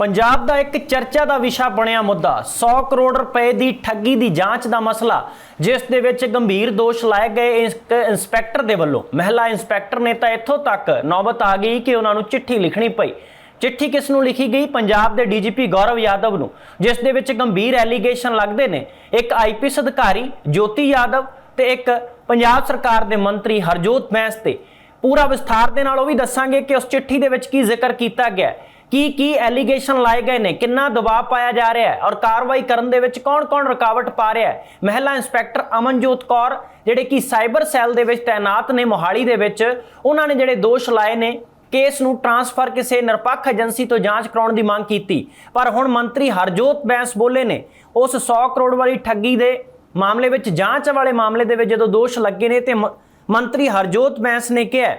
ਪੰਜਾਬ ਦਾ ਇੱਕ ਚਰਚਾ ਦਾ ਵਿਸ਼ਾ ਬਣਿਆ ਮੁੱਦਾ। 100 ਕਰੋੜ ਰੁਪਏ ਦੀ ਠੱਗੀ ਦੀ ਜਾਂਚ ਦਾ ਮਸਲਾ, ਜਿਸ ਦੇ ਵਿੱਚ ਗੰਭੀਰ ਦੋਸ਼ ਲਾਏ ਗਏ ਇੱਕ ਇੰਸਪੈਕਟਰ ਦੇ ਵੱਲੋਂ। ਮਹਿਲਾ ਇੰਸਪੈਕਟਰ ਨੇ ਤਾਂ ਇੱਥੋਂ ਤੱਕ ਨੌਬਤ ਆ ਗਈ ਕਿ ਉਹਨਾਂ ਨੂੰ ਚਿੱਠੀ ਲਿਖਣੀ ਪਈ। ਚਿੱਠੀ ਕਿਸ ਨੂੰ ਲਿਖੀ ਗਈ? ਪੰਜਾਬ ਦੇ ਡੀਜੀਪੀ ਗੌਰਵ ਯਾਦਵ ਨੂੰ, ਜਿਸ ਦੇ ਵਿੱਚ ਗੰਭੀਰ ਐਲੀਗੇਸ਼ਨ ਲੱਗਦੇ ਨੇ। ਇੱਕ ਆਈਪੀਐਸ ਅਧਿਕਾਰੀ, ਜੋਤੀ ਯਾਦਵ ਤੇ ਇੱਕ ਪੰਜਾਬ ਸਰਕਾਰ ਦੇ ਮੰਤਰੀ ਹਰਜੋਤ ਬੈਂਸ ਤੇ। ਪੂਰਾ ਵਿਸਥਾਰ ਦੇ ਨਾਲ ਉਹ ਵੀ ਦੱਸਾਂਗੇ ਕਿ ਉਸ ਚਿੱਠੀ ਦੇ ਵਿੱਚ ਕੀ ਜ਼ਿਕਰ ਕੀਤਾ ਗਿਆ। ਹੈ ਕੀ ਕੀ ਐਲੀਗੇਸ਼ਨ ਲਾਏ ਗਏ ਨੇ? ਕਿੰਨਾ ਦਬਾਅ ਪਾਇਆ ਜਾ ਰਿਹਾ ਹੈ? ਔਰ ਕਾਰਵਾਈ ਕਰਨ ਦੇ ਵਿੱਚ ਕੌਣ-ਕੌਣ ਰੁਕਾਵਟ ਪਾ ਰਿਹਾ ਹੈ? ਮਹਿਲਾ ਇੰਸਪੈਕਟਰ ਅਮਨਜੋਤ ਕੌਰ, ਜਿਹੜੇ ਕਿ ਸਾਈਬਰ ਸੈੱਲ ਦੇ ਵਿੱਚ ਤਾਇਨਾਤ ਨੇ ਮੋਹਾਲੀ ਦੇ ਵਿੱਚ, ਉਹਨਾਂ ਨੇ ਜਿਹੜੇ ਦੋਸ਼ ਲਾਏ ਨੇ, ਕੇਸ ਨੂੰ ਟਰਾਂਸਫਰ ਕਿਸੇ ਨਿਰਪੱਖ ਏਜੰਸੀ ਤੋਂ ਜਾਂਚ ਕਰਾਉਣ ਦੀ ਮੰਗ ਕੀਤੀ। ਪਰ ਹੁਣ ਮੰਤਰੀ ਹਰਜੋਤ ਬੈਂਸ ਬੋਲੇ ਨੇ, ਉਸ 100 ਕਰੋੜ ਵਾਲੀ ਠੱਗੀ ਦੇ ਮਾਮਲੇ ਵਿੱਚ, ਜਾਂਚ ਵਾਲੇ ਮਾਮਲੇ ਦੇ ਵਿੱਚ ਜਦੋਂ ਦੋਸ਼ ਲੱਗੇ ਨੇ, ਤੇ ਮ- ਮੰਤਰੀ ਹਰਜੋਤ ਬੈਂਸ ਨੇ ਕਿਹਾ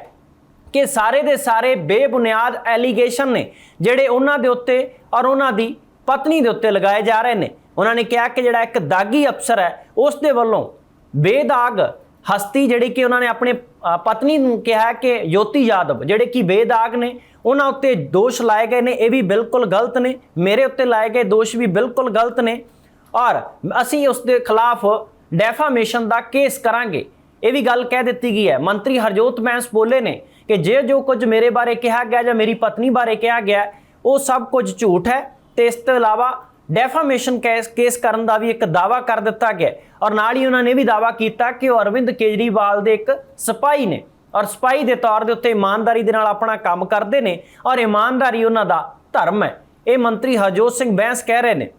ਕਿ ਸਾਰੇ ਦੇ ਸਾਰੇ ਬੇਬੁਨਿਆਦ ਐਲੀਗੇਸ਼ਨ ਨੇ ਜਿਹੜੇ ਉਹਨਾਂ ਦੇ ਉੱਤੇ ਔਰ ਉਹਨਾਂ ਦੀ ਪਤਨੀ ਦੇ ਉੱਤੇ ਲਗਾਏ ਜਾ ਰਹੇ ਨੇ। ਉਹਨਾਂ ਨੇ ਕਿਹਾ ਕਿ ਜਿਹੜਾ ਇੱਕ ਦਾਗੀ ਅਫਸਰ ਹੈ, ਉਸ ਦੇ ਵੱਲੋਂ ਬੇਦਾਗ ਹਸਤੀ ਜਿਹੜੀ ਕਿ ਉਹਨਾਂ ਨੇ ਆਪਣੇ ਪਤਨੀ ਨੂੰ ਕਿਹਾ ਕਿ ਜੋਤੀ ਯਾਦਵ, ਜਿਹੜੇ ਕਿ ਬੇਦਾਗ ਨੇ, ਉਹਨਾਂ ਉੱਤੇ ਦੋਸ਼ ਲਾਏ ਗਏ ਨੇ, ਇਹ ਵੀ ਬਿਲਕੁਲ ਗਲਤ ਨੇ, ਮੇਰੇ ਉੱਤੇ ਲਾਏ ਗਏ ਦੋਸ਼ ਵੀ ਬਿਲਕੁਲ ਗਲਤ ਨੇ। ਔਰ ਅਸੀਂ ਉਸ ਦੇ ਖਿਲਾਫ ਡੈਫਾਮੇਸ਼ਨ ਦਾ ਕੇਸ ਕਰਾਂਗੇ। ਇਹ ਵੀ ਗੱਲ ਕਹਿ ਦਿੱਤੀ ਗਈ ਹੈ। ਮੰਤਰੀ ਹਰਜੋਤ ਬੈਂਸ ਬੋਲੇ ਨੇ ਕਿ ਜੇ ਜੋ ਕੁਝ ਮੇਰੇ ਬਾਰੇ ਕਿਹਾ ਗਿਆ ਜਾਂ ਮੇਰੀ ਪਤਨੀ ਬਾਰੇ ਕਿਹਾ ਗਿਆ, ਉਹ ਸਭ ਕੁਝ ਝੂਠ ਹੈ ਤੇ ਇਸ ਤੋਂ ਇਲਾਵਾ ਡੈਫਾਮੇਸ਼ਨ ਕੇਸ ਕੇਸ ਕਰਨ ਦਾ ਵੀ ਇੱਕ ਦਾਵਾ ਕਰ ਦਿੱਤਾ ਗਿਆ ਔਰ ਨਾਲ ਹੀ ਉਹਨਾਂ ਨੇ ਵੀ ਦਾਵਾ ਕੀਤਾ ਕਿ ਉਹ ਅਰਵਿੰਦ ਕੇਜਰੀਵਾਲ ਦੇ ਇੱਕ ਸਿਪਾਹੀ ਨੇ ਔਰ ਸਿਪਾਹੀ ਦੇ ਤੌਰ ਦੇ ਉੱਤੇ ਇਮਾਨਦਾਰੀ ਦੇ ਨਾਲ ਆਪਣਾ ਕੰਮ ਕਰਦੇ ਨੇ ਔਰ ਇਮਾਨਦਾਰੀ ਉਹਨਾਂ ਦਾ ਧਰਮ ਹੈ। ਇਹ ਮੰਤਰੀ ਹਰਜੋਤ ਸਿੰਘ ਬੈਂਸ ਕਹਿ ਰਹੇ ਨੇ।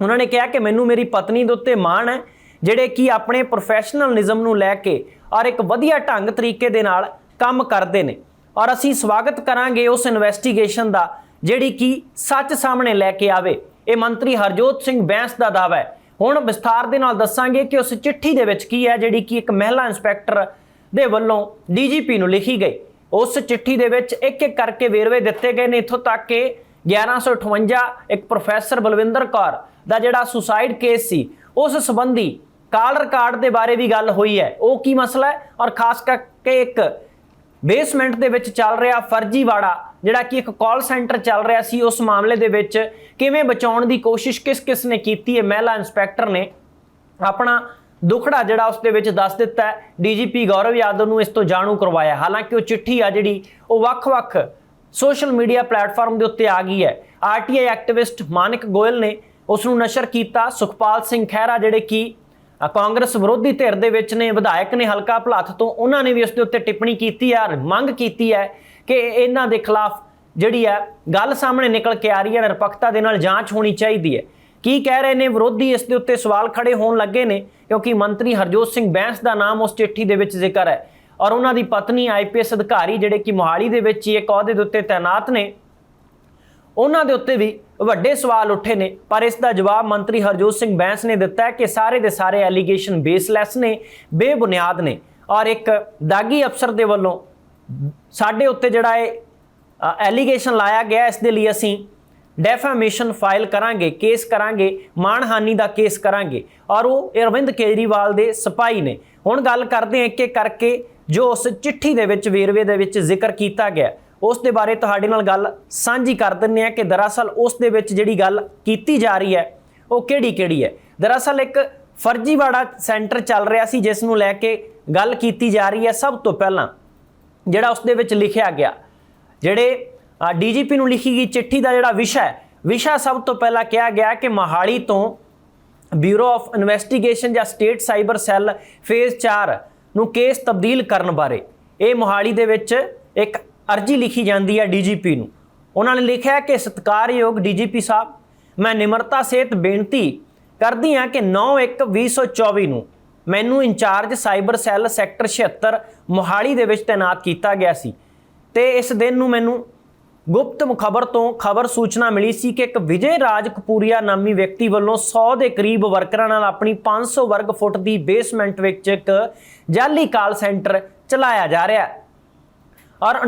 ਉਹਨਾਂ ਨੇ ਕਿਹਾ ਕਿ ਮੈਨੂੰ ਮੇਰੀ ਪਤਨੀ ਦੇ ਉੱਤੇ ਮਾਣ ਹੈ, ਜਿਹੜੇ ਕਿ ਆਪਣੇ ਪ੍ਰੋਫੈਸ਼ਨਲਿਜ਼ਮ ਨੂੰ ਲੈ ਕੇ ਔਰ ਇੱਕ ਵਧੀਆ ਢੰਗ ਤਰੀਕੇ ਦੇ ਨਾਲ ਕੰਮ ਕਰਦੇ ਨੇ। ਔਰ ਅਸੀਂ ਸਵਾਗਤ ਕਰਾਂਗੇ ਉਸ ਇਨਵੈਸਟੀਗੇਸ਼ਨ ਦਾ, ਜਿਹੜੀ ਕਿ ਸੱਚ ਸਾਹਮਣੇ ਲੈ ਕੇ ਆਵੇ। ਇਹ ਮੰਤਰੀ ਹਰਜੋਤ ਸਿੰਘ ਬੈਂਸ ਦਾ ਦਾਅਵਾ ਹੈ। ਹੁਣ ਵਿਸਥਾਰ ਦੇ ਨਾਲ ਦੱਸਾਂਗੇ ਕਿ ਉਸ ਚਿੱਠੀ ਦੇ ਵਿੱਚ ਕੀ ਹੈ, ਜਿਹੜੀ ਕਿ ਇੱਕ ਮਹਿਲਾ ਇੰਸਪੈਕਟਰ ਦੇ ਵੱਲੋਂ ਡੀਜੀਪੀ ਨੂੰ ਲਿਖੀ ਗਈ। ਉਸ ਚਿੱਠੀ ਦੇ ਵਿੱਚ ਇੱਕ ਇੱਕ ਕਰਕੇ ਵੇਰਵੇ ਦਿੱਤੇ ਗਏ ਨੇ। ਇੱਥੋਂ ਤੱਕ ਕਿ 1158 ਇੱਕ ਪ੍ਰੋਫੈਸਰ ਬਲਵਿੰਦਰ ਕੌਰ ਦਾ ਜਿਹੜਾ ਸੁਸਾਈਡ ਕੇਸ ਸੀ, ਉਸ ਸੰਬੰਧੀ ਕਾਲ ਰਿਕਾਰਡ ਦੇ ਬਾਰੇ ਵੀ ਗੱਲ ਹੋਈ ਹੈ। ਉਹ ਕੀ ਮਸਲਾ ਹੈ? ਔਰ ਖਾਸ ਕਰਕੇ ਇੱਕ ਬੇਸਮੈਂਟ ਦੇ ਵਿੱਚ ਚੱਲ ਰਿਹਾ ਫਰਜ਼ੀਵਾੜਾ ਜਿਹੜਾ ਕਿ ਇੱਕ ਕਾਲ ਸੈਂਟਰ ਚੱਲ ਰਿਹਾ ਸੀ ਉਸ ਮਾਮਲੇ ਦੇ ਵਿੱਚ। ਕਿਵੇਂ ਬਚਾਉਣ ਦੀ ਕੋਸ਼ਿਸ਼ ਕਿਸ ਕਿਸ ਨੇ ਕੀਤੀ ਹੈ? ਮਹਿਲਾ ਇੰਸਪੈਕਟਰ ਨੇ ਆਪਣਾ ਦੁਖੜਾ ਜਿਹੜਾ ਉਸ ਦੇ ਵਿੱਚ ਦੱਸ ਦਿੱਤਾ ਹੈ। ਡੀਜੀਪੀ ਗੌਰਵ ਯਾਦਵ ਨੂੰ ਇਸ ਤੋਂ ਜਾਣੂ ਕਰਵਾਇਆ। ਹਾਲਾਂਕਿ ਉਹ ਚਿੱਠੀ ਆ ਜਿਹੜੀ ਉਹ ਵੱਖ-ਵੱਖ ਸੋਸ਼ਲ ਮੀਡੀਆ ਪਲੇਟਫਾਰਮ ਦੇ ਉੱਤੇ ਆ ਗਈ ਹੈ। ਆਰਟੀਆਈ ਐਕਟਿਵਿਸਟ ਮਾਨਿਕ ਗੋਇਲ ਨੇ ਉਸ ਨੂੰ ਨਸ਼ਰ ਕੀਤਾ। ਸੁਖਪਾਲ ਸਿੰਘ ਖਹਿਰਾ ਜਿਹੜੇ ਕਿ ਕਾਂਗਰਸ ਵਿਰੋਧੀ ਧਿਰ ਦੇ ਵਿੱਚ ਨੇ, ਵਿਧਾਇਕ ਨੇ ਹਲਕਾ ਭਲਾਥ ਤੋਂ ਉਹਨਾਂ ਨੇ ਵੀ ਉਸ ਦੇ ਉੱਤੇ ਟਿੱਪਣੀ ਕੀਤੀ ਹੈ ਮੰਗ ਕੀਤੀ ਹੈ ਕਿ ਇਹਨਾਂ ਦੇ ਖਿਲਾਫ ਜਿਹੜੀ ਹੈ, ਗੱਲ ਸਾਹਮਣੇ ਨਿਕਲ ਕੇ ਆ ਰਹੀ ਹੈ, ਨਿਰਪੱਖਤਾ ਦੇ ਨਾਲ ਜਾਂਚ ਹੋਣੀ ਚਾਹੀਦੀ ਹੈ। ਕੀ ਕਹਿ ਰਹੇ ਨੇ ਵਿਰੋਧੀ ਇਸ ਦੇ ਉੱਤੇ ਸਵਾਲ ਖੜੇ ਹੋਣ ਲੱਗੇ ਨੇ? ਕਿਉਂਕਿ ਮੰਤਰੀ ਹਰਜੋਤ ਸਿੰਘ ਬੈਂਸ ਦਾ ਨਾਮ ਉਸ ਚਿੱਠੀ ਦੇ ਵਿੱਚ ਜ਼ਿਕਰ ਹੈ। ਔਰ ਉਹਨਾਂ ਦੀ ਪਤਨੀ ਆਈਪੀਐਸ ਅਧਿਕਾਰੀ, ਜਿਹੜੇ ਕਿ ਮੋਹਾਲੀ ਦੇ ਵਿੱਚ ਹੀ ਇੱਕ ਅਹੁਦੇ ਦੇ ਉੱਤੇ ਤਾਇਨਾਤ ਨੇ ਉਹਨਾਂ ਦੇ ਉੱਤੇ ਵੀ ਵੱਡੇ ਸਵਾਲ ਉੱਠੇ ਨੇ। ਪਰ ਇਸ ਦਾ ਜਵਾਬ ਮੰਤਰੀ ਹਰਜੋਤ ਸਿੰਘ ਬੈਂਸ ਨੇ ਦਿੱਤਾ ਹੈ ਕਿ ਸਾਰੇ ਦੇ ਸਾਰੇ ਐਲੀਗੇਸ਼ਨ ਬੇਸਲੈਸ ਨੇ, ਬੇਬੁਨਿਆਦ ਨੇ ਔਰ ਇੱਕ ਦਾਗੀ ਅਫਸਰ ਦੇ ਵੱਲੋਂ ਸਾਡੇ ਉੱਤੇ ਜਿਹੜਾ ਇਹ ਐਲੀਗੇਸ਼ਨ ਲਾਇਆ ਗਿਆ, ਇਸ ਦੇ ਲਈ ਅਸੀਂ ਡੈਫਾਮੇਸ਼ਨ ਫਾਈਲ ਕਰਾਂਗੇ ਕੇਸ ਕਰਾਂਗੇ, ਮਾਣਹਾਨੀ ਦਾ ਕੇਸ ਕਰਾਂਗੇ ਔਰ ਉਹ ਅਰਵਿੰਦ ਕੇਜਰੀਵਾਲ ਦੇ ਸਿਪਾਹੀ ਨੇ। ਹੁਣ ਗੱਲ ਕਰਦੇ ਹਾਂ ਇੱਕ ਇੱਕ ਕਰਕੇ ਜੋ ਉਸ ਚਿੱਠੀ ਦੇ ਵਿੱਚ, ਵੇਰਵੇ ਦੇ ਵਿੱਚ ਜ਼ਿਕਰ ਕੀਤਾ ਗਿਆ। ਉਸ ਦੇ ਬਾਰੇ ਤੁਹਾਡੇ ਨਾਲ ਗੱਲ ਸਾਂਝੀ ਕਰ ਦਿੰਨੇ ਆ ਕਿ ਦਰਅਸਲ ਉਸ ਦੇ ਵਿੱਚ ਜਿਹੜੀ ਗੱਲ ਕੀਤੀ ਜਾ ਰਹੀ ਹੈ, ਉਹ ਕਿਹੜੀ ਕਿਹੜੀ ਹੈ। ਦਰਅਸਲ ਇੱਕ ਫਰਜ਼ੀਵਾੜਾ ਸੈਂਟਰ ਚੱਲ ਰਿਹਾ ਸੀ, ਜਿਸ ਨੂੰ ਲੈ ਕੇ ਗੱਲ ਕੀਤੀ ਜਾ ਰਹੀ ਹੈ ਸਭ ਤੋਂ ਪਹਿਲਾਂ, ਜਿਹੜਾ ਉਸ ਦੇ ਵਿੱਚ ਲਿਖਿਆ ਗਿਆ। ਜਿਹੜੇ ਡੀਜੀਪੀ ਨੂੰ ਲਿਖੀ ਗਈ ਚਿੱਠੀ ਦਾ ਜਿਹੜਾ ਵਿਸ਼ਾ ਹੈ, ਵਿਸ਼ਾ ਸਭ ਤੋਂ ਪਹਿਲਾਂ ਕਿਹਾ ਗਿਆ ਕਿ ਮਹਾਲੀ ਤੋਂ ਬਿਊਰੋ ਆਫ ਇਨਵੈਸਟੀਗੇਸ਼ਨ ਜਾਂ ਸਟੇਟ ਸਾਈਬਰ ਸੈੱਲ ਫੇਜ਼ 4 ਨੂੰ ਕੇਸ ਤਬਦੀਲ ਕਰਨ ਬਾਰੇ। ਇਹ ਮੋਹਾਲੀ ਦੇ ਵਿੱਚ ਇੱਕ ਅਰਜੀ ਲਿਖੀ ਜਾਂਦੀ ਹੈ ਡੀਜੀਪੀ ਨੂੰ। ਉਹਨਾਂ ਨੇ ਲਿਖਿਆ ਕਿ ਸਤਿਕਾਰਯੋਗ ਡੀਜੀਪੀ ਸਾਹਿਬ, ਮੈਂ ਨਿਮਰਤਾ ਸਹਿਤ ਬੇਨਤੀ ਕਰਦੀ ਹਾਂ ਕਿ 9/1/2024 ਨੂੰ ਮੈਨੂੰ in charge cyber cell sector 76 Mohali ਦੇ ਵਿੱਚ ਤਾਇਨਾਤ ਕੀਤਾ ਗਿਆ ਸੀ ਤੇ ਇਸ ਦਿਨ ਨੂੰ ਮੈਨੂੰ ਗੁਪਤ ਖਬਰ ਤੋਂ ਖਬਰ ਸੂਚਨਾ ਮਿਲੀ ਸੀ ਕਿ ਇੱਕ ਵਿਜੇ ਰਾਜ ਕਪੂਰੀਆ ਨਾਮੀ ਵਿਅਕਤੀ ਵੱਲੋਂ 100 ਦੇ ਕਰੀਬ ਵਰਕਰਾਂ ਨਾਲ ਆਪਣੀ 500 ਵਰਗ ਫੁੱਟ ਦੀ ਬੇਸਮੈਂਟ ਵਿੱਚ ਇੱਕ ਜਾਲੀ ਕਾਲ ਸੈਂਟਰ ਚਲਾਇਆ ਜਾ ਰਿਹਾ ਹੈ। ਔਰ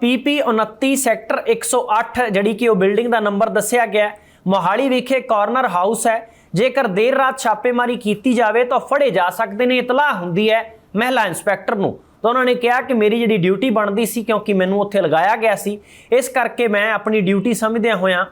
ਪੀਪੀ 29 ਸੈਕਟਰ 108 ਜਿਹੜੀ ਕਿ ਉਹ ਬਿਲਡਿੰਗ ਦਾ ਨੰਬਰ ਦੱਸਿਆ ਗਿਆ ਮੋਹਾਲੀ ਵਿਖੇ ਕਾਰਨਰ ਹਾਊਸ ਹੈ। ਜੇਕਰ ਦੇਰ ਰਾਤ ਛਾਪੇਮਾਰੀ ਕੀਤੀ ਜਾਵੇ ਤਾਂ ਫੜੇ ਜਾ ਸਕਦੇ ਨੇ, ਇਤਲਾਹ ਹੁੰਦੀ ਹੈ ਮਹਿਲਾ ਇੰਸਪੈਕਟਰ ਨੂੰ। ਤਾਂ ਉਹਨਾਂ ਨੇ ਕਿਹਾ ਕਿ ਮੇਰੀ ਜਿਹੜੀ ਡਿਊਟੀ ਬਣਦੀ ਸੀ, ਕਿਉਂਕਿ ਮੈਨੂੰ ਉੱਥੇ ਲਗਾਇਆ ਗਿਆ ਸੀ, ਇਸ ਕਰਕੇ ਮੈਂ ਆਪਣੀ ਡਿਊਟੀ ਸਮਝਦਿਆਂ ਹੋਇਆਂ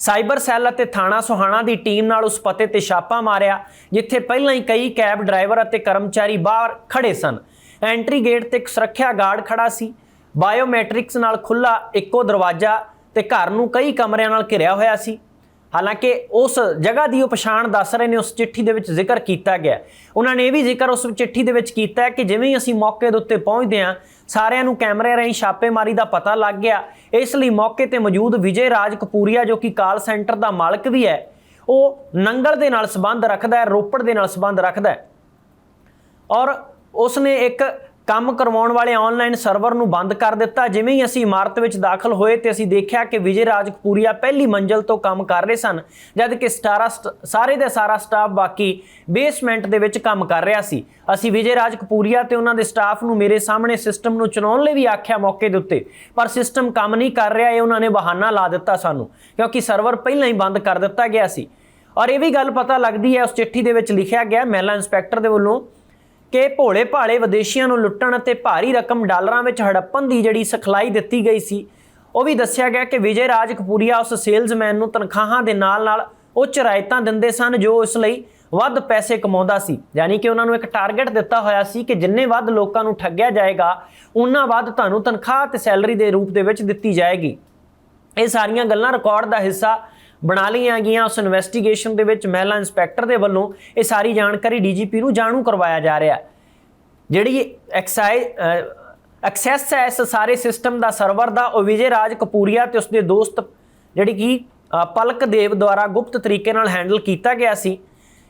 ਸਾਈਬਰ ਸੈੱਲ ਅਤੇ ਥਾਣਾ ਸੁਹਾਣਾ ਦੀ ਟੀਮ ਨਾਲ ਉਸ ਪਤੇ ਤੇ ਛਾਪਾ ਮਾਰਿਆ, ਜਿੱਥੇ ਪਹਿਲਾਂ ਹੀ ਕਈ ਕੈਬ ਡਰਾਈਵਰ ਅਤੇ ਕਰਮਚਾਰੀ ਬਾਹਰ ਖੜੇ ਸਨ। ਐਂਟਰੀ ਗੇਟ ਤੇ ਇੱਕ ਸੁਰੱਖਿਆ ਗਾਰਡ ਖੜਾ ਸੀ। ਬਾਇਓਮੈਟ੍ਰਿਕਸ ਨਾਲ ਖੁੱਲਾ ਇੱਕੋ ਦਰਵਾਜ਼ਾ ਤੇ ਘਰ ਨੂੰ ਕਈ ਕਮਰਿਆਂ ਨਾਲ ਘਿਰਿਆ ਹੋਇਆ ਸੀ। ਹਾਲਾਂਕਿ ਉਸ ਜਗ੍ਹਾ ਦੀ ਉਹ ਪਛਾਣ ਦੱਸ ਰਹੇ ਨੇ, ਉਸ ਚਿੱਠੀ ਦੇ ਵਿੱਚ ਜ਼ਿਕਰ ਕੀਤਾ ਗਿਆ। ਉਹਨਾਂ ਨੇ ਇਹ ਵੀ ਜ਼ਿਕਰ ਉਸ ਚਿੱਠੀ ਦੇ ਵਿੱਚ ਕੀਤਾ ਕਿ ਜਿਵੇਂ ਹੀ ਅਸੀਂ ਮੌਕੇ ਦੇ ਉੱਤੇ ਪਹੁੰਚਦੇ ਹਾਂ, ਸਾਰਿਆਂ ਨੂੰ ਕੈਮਰੇ ਰਾਹੀਂ ਛਾਪੇਮਾਰੀ ਦਾ ਪਤਾ ਲੱਗ ਗਿਆ। ਇਸ ਲਈ ਮੌਕੇ ਤੇ ਮੌਜੂਦ ਵਿਜੇ ਰਾਜ ਕਪੂਰੀਆ, ਜੋ ਕਿ ਕਾਲ ਸੈਂਟਰ ਦਾ ਮਾਲਕ ਵੀ ਹੈ, ਉਹ ਨੰਗਲ ਦੇ ਨਾਲ ਸੰਬੰਧ ਰੱਖਦਾ ਹੈ, ਰੋਪੜ ਦੇ ਨਾਲ ਸੰਬੰਧ ਰੱਖਦਾ ਹੈ। ਔਰ ਉਸਨੇ ਇੱਕ ਕੰਮ ਕਰਵਾਉਣ ਵਾਲੇ ਆਨਲਾਈਨ ਸਰਵਰ ਨੂੰ ਬੰਦ ਕਰ ਦਿੱਤਾ। ਜਿਵੇਂ ਹੀ ਅਸੀਂ ਇਮਾਰਤ ਵਿੱਚ ਦਾਖਲ ਹੋਏ ਤੇ ਅਸੀਂ ਦੇਖਿਆ ਕਿ ਵਿਜੇ ਰਾਜ ਕਪੂਰੀਆ ਪਹਿਲੀ ਮੰਜ਼ਲ ਤੋਂ ਕੰਮ ਕਰ ਰਹੇ ਸਨ, ਜਦ ਕਿ ਸਟਾਰਾ ਸਟ- ਸਾਰੇ ਦਾ ਸਾਰਾ ਸਟਾਫ ਬਾਕੀ ਬੇਸਮੈਂਟ ਦੇ ਵਿੱਚ ਕੰਮ ਕਰ ਰਿਹਾ ਸੀ। ਅਸੀਂ ਵਿਜੇ ਰਾਜ ਕਪੂਰੀਆ ਤੇ ਉਹਨਾਂ ਦੇ ਸਟਾਫ ਨੂੰ ਮੇਰੇ ਸਾਹਮਣੇ ਸਿਸਟਮ ਨੂੰ ਚਲਾਉਣ ਲਈ ਵੀ ਆਖਿਆ ਮੌਕੇ ਦੇ ਉੱਤੇ, ਪਰ ਸਿਸਟਮ ਕੰਮ ਨਹੀਂ ਕਰ ਰਿਹਾ, ਇਹ ਉਹਨਾਂ ਨੇ ਬਹਾਨਾ ਲਾ ਦਿੱਤਾ ਸਾਨੂੰ, ਕਿਉਂਕਿ ਸਰਵਰ ਪਹਿਲਾਂ ਹੀ ਬੰਦ ਕਰ ਦਿੱਤਾ ਗਿਆ ਸੀ। ਔਰ ਇਹ ਵੀ ਗੱਲ ਪਤਾ ਲੱਗਦੀ ਹੈ, ਉਸ ਚਿੱਠੀ ਦੇ ਵਿੱਚ ਲਿਖਿਆ ਗਿਆ, ਮਹਿਲਾ ਇੰਸਪੈਕਟਰ ਦੇ ਵੱਲੋਂ ਕਿ ਭੋਲੇ ਭਾਲੇ ਵਿਦੇਸ਼ੀਆਂ ਨੂੰ ਲੁੱਟਣ ਅਤੇ ਭਾਰੀ ਰਕਮ ਡਾਲਰਾਂ ਵਿੱਚ ਹੜੱਪਣ ਦੀ ਜਿਹੜੀ ਸਿਖਲਾਈ ਦਿੱਤੀ ਗਈ ਸੀ, ਉਹ ਵੀ ਦੱਸਿਆ ਗਿਆ ਕਿ ਵਿਜੇ ਰਾਜ ਕਪੂਰੀਆ ਉਸ ਸੇਲਜ਼ਮੈਨ ਨੂੰ ਤਨਖਾਹਾਂ ਦੇ ਨਾਲ-ਨਾਲ ਉੱਚ ਰਾਇਤਾਂ ਦਿੰਦੇ ਸਨ, ਜੋ ਇਸ ਲਈ ਵੱਧ ਪੈਸੇ ਕਮਾਉਂਦਾ ਸੀ। ਯਾਨੀ ਕਿ ਉਹਨਾਂ ਨੂੰ ਇੱਕ ਟਾਰਗੇਟ ਦਿੱਤਾ ਹੋਇਆ ਸੀ ਕਿ ਜਿੰਨੇ ਵੱਧ ਲੋਕਾਂ ਨੂੰ ਠੱਗਿਆ ਜਾਏਗਾ ਉਨਾ ਵੱਧ ਤੁਹਾਨੂੰ ਤਨਖਾਹ ਤੇ ਸੈਲਰੀ ਦੇ ਰੂਪ ਦੇ ਵਿੱਚ ਦਿੱਤੀ ਜਾਏਗੀ। ਇਹ ਸਾਰੀਆਂ ਗੱਲਾਂ ਰਿਕਾਰਡ ਦਾ ਹਿੱਸਾ ਬਣਾ ਲਈਆਂ ਗਈਆਂ। ਉਸ ਇਨਵੈਸਟੀਗੇਸ਼ਨ ਦੇ ਵਿੱਚ ਮਹਿਲਾ ਇੰਸਪੈਕਟਰ ਦੇ ਵੱਲੋਂ ਇਹ ਸਾਰੀ ਜਾਣਕਾਰੀ ਡੀਜੀਪੀ ਨੂੰ ਜਾਣੂ ਕਰਵਾਇਆ ਜਾ ਰਿਹਾ ਹੈ। ਜਿਹੜੀ ਐਕਸਾਈਜ਼ ਐਕਸੈਸ ਹੈ ਇਸ ਸਾਰੇ ਸਿਸਟਮ ਦਾ ਸਰਵਰ ਦਾ, ਉਹ ਵਿਜੇ ਰਾਜ ਕਪੂਰੀਆ ਤੇ ਉਸਦੇ ਦੋਸਤ, ਜਿਹੜੀ ਕਿ ਪਲਕ ਦੇਵ ਦੁਆਰਾ ਗੁਪਤ ਤਰੀਕੇ ਨਾਲ ਹੈਂਡਲ ਕੀਤਾ ਗਿਆ ਸੀ।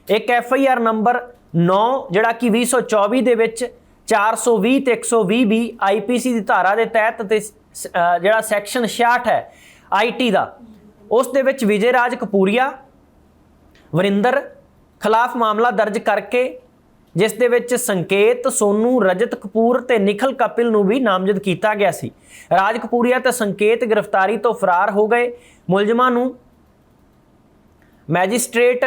ਇੱਕ ਐਫ ਆਈ ਆਰ ਨੰਬਰ 9 ਜਿਹੜਾ ਕਿ 2024 ਦੇ ਵਿੱਚ 420 ਤੇ 120 ਬੀ ਆਈਪੀਸੀ ਦੀ ਧਾਰਾ ਦੇ ਤਹਿਤ ਤੇ ਸ- ਜਿਹੜਾ ਸੈਕਸ਼ਨ 66 ਹੈ ਆਈਟੀ ਦਾ ਉਸ ਦੇ ਵਿੱਚ ਵਿਜੇ ਰਾਜ ਕਪੂਰੀਆ, ਵਰਿੰਦਰ ਖਿਲਾਫ ਮਾਮਲਾ ਦਰਜ ਕਰਕੇ, ਜਿਸ ਦੇ ਵਿੱਚ ਸੰਕੇਤ ਸੋਨੂ, ਰਜਤ ਕਪੂਰ ਤੇ ਨਿਖਲ ਕਪਿਲ ਨੂੰ ਵੀ ਨਾਮਜ਼ਦ ਕੀਤਾ ਗਿਆ ਸੀ। ਰਾਜ ਕਪੂਰੀਆ ਤੇ ਸੰਕੇਤ ਗ੍ਰਿਫਤਾਰੀ ਤੋਂ ਫਰਾਰ ਹੋ ਗਏ। ਮੁਲਜ਼ਮਾਂ ਨੂੰ ਮੈਜਿਸਟ੍ਰੇਟ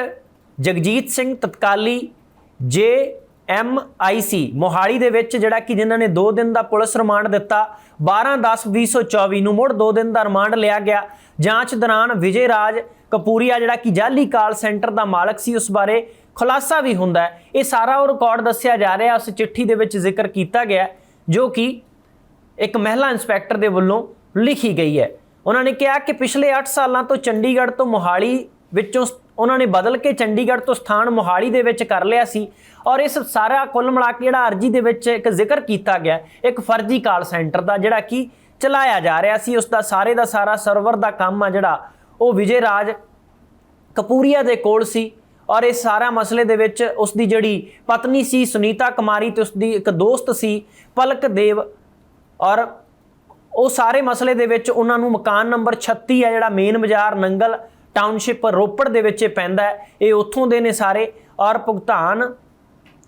ਜਗਜੀਤ ਸਿੰਘ ਤਤਕਾਲੀ, ਜੇ ਐਮ ਆਈ ਸੀ, ਮੋਹਾਲੀ ਦੇ ਵਿੱਚ, ਜਿਹੜਾ ਕਿ ਜਿਨ੍ਹਾਂ ਨੇ 2 ਦਿਨ ਦਾ ਪੁਲਿਸ ਰਿਮਾਂਡ ਦਿੱਤਾ 12/10/2024 ਨੂੰ ਮੁੜ 2 ਦਿਨ ਦਾ ਰਿਮਾਂਡ ਲਿਆ ਗਿਆ। ਜਾਂਚ ਦੌਰਾਨ ਵਿਜੇ ਰਾਜ ਕਪੂਰੀਆ, ਜਿਹੜਾ ਕਿ ਜਾਲੀ ਕਾਲ ਸੈਂਟਰ ਦਾ ਮਾਲਕ ਸੀ, ਉਸ ਬਾਰੇ ਖੁਲਾਸਾ ਵੀ ਹੁੰਦਾ ਇਹ ਸਾਰਾ ਉਹ ਰਿਕਾਰਡ ਦੱਸਿਆ ਜਾ ਰਿਹਾ, ਉਸ ਚਿੱਠੀ ਦੇ ਵਿੱਚ ਜ਼ਿਕਰ ਕੀਤਾ ਗਿਆ ਜੋ ਕਿ ਇੱਕ ਮਹਿਲਾ ਇੰਸਪੈਕਟਰ ਦੇ ਵੱਲੋਂ ਲਿਖੀ ਗਈ ਹੈ। ਉਹਨਾਂ ਨੇ ਕਿਹਾ ਕਿ ਪਿਛਲੇ 8 ਸਾਲਾਂ ਤੋਂ ਚੰਡੀਗੜ੍ਹ ਤੋਂ ਮੋਹਾਲੀ ਵਿੱਚੋਂ ਸ- ਉਹਨਾਂ ਨੇ ਬਦਲ ਕੇ ਚੰਡੀਗੜ੍ਹ ਤੋਂ ਸਥਾਨ ਮੋਹਾਲੀ ਦੇ ਵਿੱਚ ਕਰ ਲਿਆ ਸੀ ਔਰ ਇਸ ਸਾਰਾ ਕੁੱਲ ਮਿਲਾ ਕੇ ਜਿਹੜਾ ਅਰਜੀ ਦੇ ਵਿੱਚ ਇੱਕ ਜ਼ਿਕਰ ਕੀਤਾ ਗਿਆ, ਇੱਕ ਫਰਜ਼ੀ ਕਾਲ ਸੈਂਟਰ ਦਾ ਜਿਹੜਾ ਕਿ ਚਲਾਇਆ ਜਾ ਰਿਹਾ ਸੀ ਉਸ ਦਾ ਸਾਰੇ ਦਾ ਸਾਰਾ ਸਰਵਰ ਦਾ ਕੰਮ ਆ ਜਿਹੜਾ, ਉਹ ਵਿਜੇ ਰਾਜ ਕਪੂਰੀਆ ਦੇ ਕੋਲ ਸੀ ਔਰ ਇਸ ਸਾਰਾ ਮਸਲੇ ਦੇ ਵਿੱਚ ਉਸ ਦੀ ਜਿਹੜੀ ਪਤਨੀ ਸੀ ਸੁਨੀਤਾ ਕੁਮਾਰੀ ਤੇ ਉਸ ਦੀ ਇੱਕ ਦੋਸਤ ਸੀ ਪਲਕ ਦੇਵ ਔਰ ਉਹ ਸਾਰੇ ਮਸਲੇ ਦੇ ਵਿੱਚ ਉਹਨਾਂ ਨੂੰ ਮਕਾਨ ਨੰਬਰ 36 ਆ ਜਿਹੜਾ ਮੇਨ ਬਾਜ਼ਾਰ ਨੰਗਲ ਟਾਊਨਸ਼ਿਪ ਰੋਪੜ ਦੇ ਵਿੱਚ ਇਹ ਪੈਂਦਾ ਹੈ। ਇਹ ਉੱਥੋਂ ਦੇ ਨੇ ਸਾਰੇ। ਔਰ ਭੁਗਤਾਨ